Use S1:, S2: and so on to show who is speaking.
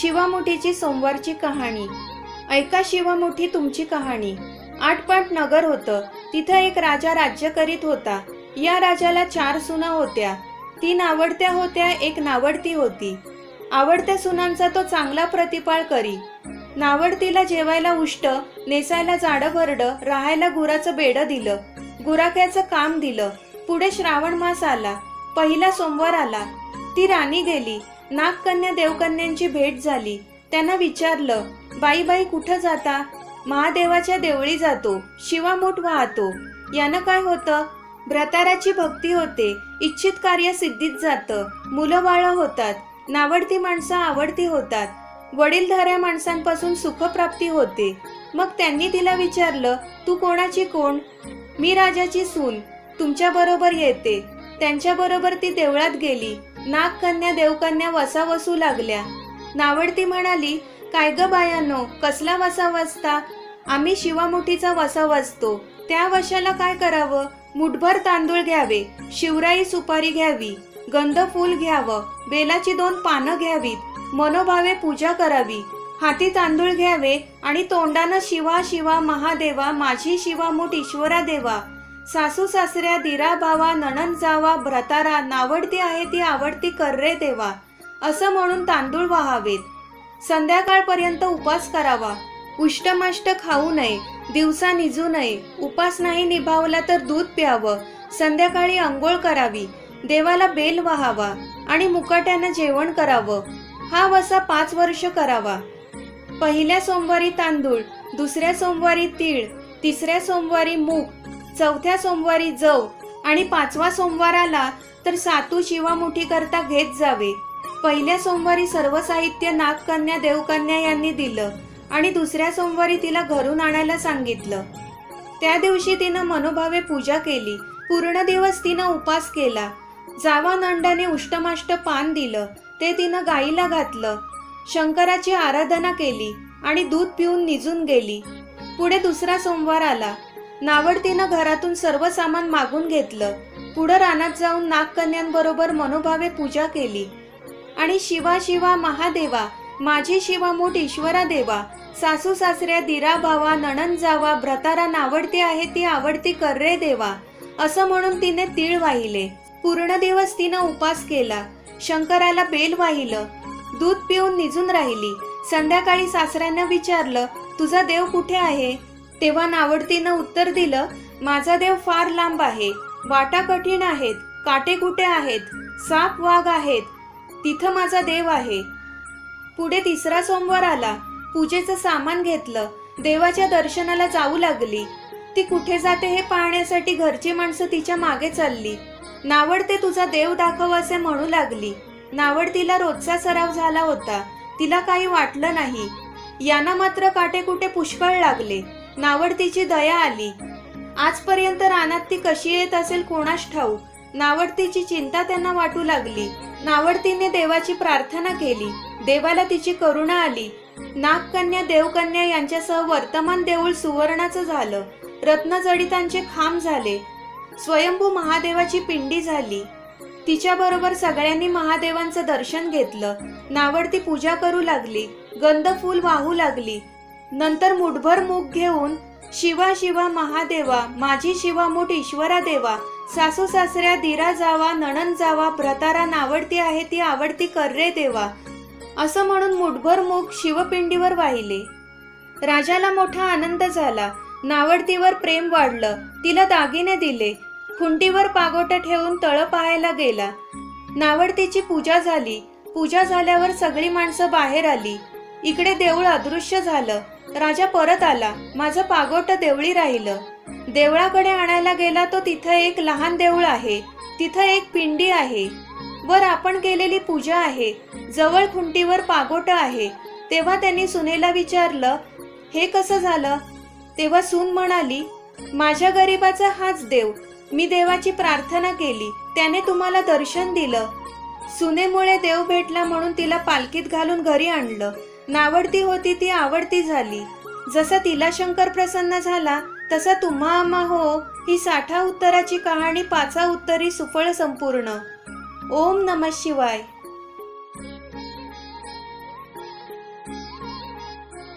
S1: शिवामुठीची सोमवारची कहाणी. ऐका शिवामुठी तुमची कहाणी. आठपाट नगर होतं. तिथं एक राजा राज्य करीत होता. या राजाला चार सुना होत्या. तीन आवडत्या होत्या एक नावडती होती. आवडत्या सुनांचा तो चांगला प्रतिपाळ करी. नावडतीला जेवायला उष्ट नेसायला जाडं भरडं राहायला गुराचं बेडं दिलं. गुराख्याचं काम दिलं. पुढे श्रावण मास आला. पहिला सोमवार आला. ती राणी गेली. नागकन्या देवकन्यांची भेट झाली. त्यांना विचारलं बाई बाई कुठं जाता? महादेवाच्या देवळी जातो शिवामूठ वाहतो. यानं काय होतं? भ्रताराची भक्ती होते इच्छित कार्य सिद्धीत जातं. मुलं बाळं होतात नावडती माणसं आवडती होतात. वडीलधाऱ्या माणसांपासून सुखप्राप्ती होते. मग त्यांनी तिला विचारलं तू कोणाची कोण? मी राजाची सून. तुमच्याबरोबर येते. त्यांच्याबरोबर ती देवळात गेली. नागकन्या देवकन्या वसा वसू लागल्या. नावडती म्हणाली काय ग बायानो कसला वसा वाजता आम्ही शिवामुठीचा वसा वसतो त्या वशाला काय करावं? मुठभर तांदूळ घ्यावे शिवराई सुपारी घ्यावी गंध फूल घ्यावं बेलाची दोन पानं घ्यावीत मनोभावे पूजा करावी. हाती तांदूळ घ्यावे आणि तोंडानं शिवा शिवा महादेवा माझी शिवा मुठ ईश्वरा देवा सासू सासऱ्या दिरा भावा नणन जावा भ्रतारा नावडती आहे ती आवडती कर्रे देवा असं म्हणून तांदूळ वाहावेत. संध्याकाळपर्यंत उपास करावा. उष्टमाष्ट खाऊ नये दिवसा निजू नये उपास नाही निभावला तर दूध प्यावं संध्याकाळी आंघोळ करावी देवाला बेल व्हावा आणि मुकाट्यानं जेवण करावं. हा वसा पाच वर्ष करावा. पहिल्या सोमवारी तांदूळ दुसऱ्या सोमवारी तीळ तिसऱ्या सोमवारी मूग चौथ्या सोमवारी जव आणि पाचवा सोमवार आला तर सातू शिवामुठी करता घेत जावे. पहिल्या सोमवारी सर्व साहित्य नागकन्या देवकन्या यांनी दिलं आणि दुसऱ्या सोमवारी तिला घरून आणायला सांगितलं. त्या दिवशी तिनं मनोभावे पूजा केली. पूर्ण दिवस तिनं उपास केला. जावा नंडाने उष्टमाष्ट पान दिलं. ते तिनं गाईला घातलं. शंकराची आराधना केली आणि दूध पिऊन निजून गेली. पुढे दुसरा सोमवार आला. नावडतीनं घरातून सर्व सामान मागून घेतलं. पुढं रानात जाऊन नागकन्यांबरोबर मनोभावे पूजा केली. आणि शिवा शिवा महादेवा माझी शिवा मोठ ईश्वरा देवा सासू सासऱ्या दिरा भावा नणन जावा भ्रतारा नावडती आहे ती आवडती कर्रे देवा असं म्हणून तिने तीळ वाहिले. पूर्ण दिवस तिनं उपास केला. शंकराला बेल वाहिलं. दूध पिऊन निजून राहिली. संध्याकाळी सासऱ्यांना विचारलं तुझा देव कुठे आहे? तेव्हा नावडतीनं उत्तर दिलं माझा देव फार लांब आहे. वाटा कठीण आहेत. काटे कुठे आहेत? साप वाघ आहेत. तिथं माझा देव आहे. पुढे तिसरा सोमवार आला. पूजेचं सामान घेतलं. देवाच्या दर्शनाला जाऊ लागली. ती कुठे जाते हे पाहण्यासाठी घरची माणसं तिच्यामागे चालली. नावडते तुझा देव दाखव असे म्हणू लागली. नावडतीला रोजचा सराव झाला होता. तिला काही वाटलं नाही. यांना मात्र काटेकुटे पुष्कळ लागले. नावडतीची दया आली. आजपर्यंत रानात ती कशी येत असेल कोणास ठाऊ नावडतीची चिंता त्यांना वाटू लागली. नावडतीने देवाची प्रार्थना केली. देवाला तिची करुणा आली. नागकन्या देवकन्या यांच्यासह वर्तमान देऊळ सुवर्णाचं झालं. रत्नजडितांचे खांब झाले. स्वयंभू महादेवाची पिंडी झाली. तिच्याबरोबर सगळ्यांनी महादेवांचं दर्शन घेतलं. नावडती पूजा करू लागली. गंध फूल वाहू लागली. नंतर मुठभर मूग घेऊन शिवा शिवा महादेवा माझी शिवा शिवामूठ ईश्वरा देवा सासू सासऱ्या दिरा जावा नणन जावा भ्रतारा नावडती आहे ती आवडती कर्रे देवा असं म्हणून मुठभर मूग शिवपिंडीवर वाहिले. राजाला मोठा आनंद झाला. नावडतीवर प्रेम वाढलं. तिला दागिने दिले. खुंटीवर पागोटं ठेवून तळ पाहायला गेला. नावडतीची पूजा झाली. पूजा झाल्यावर सगळी माणसं बाहेर आली. इकडे देऊळ अदृश्य झालं. राजा परत आला. माझं पागोट देवळी राहिलं. देवळाकडे आणायला गेला तो तिथं एक लहान देऊळ आहे. तिथं एक पिंडी आहे. वर आपण केलेली पूजा आहे. जवळ खुंटीवर पागोट आहे. तेव्हा त्यांनी सुनेला विचारलं हे कसं झालं? तेव्हा सून म्हणाली माझ्या गरीबाचा हाच देव. मी देवाची प्रार्थना केली. त्याने तुम्हाला दर्शन दिलं. सुनेमुळे देव भेटला म्हणून तिला पालखीत घालून घरी आणलं. नावडती होती ती आवडती झाली. जसा तिला शंकर प्रसन्न झाला तसा तुम्हा आम्हा हो ही साठा उत्तराची कहाणी पाचा उत्तरी सुफळ संपूर्ण. ओम नम शिवाय.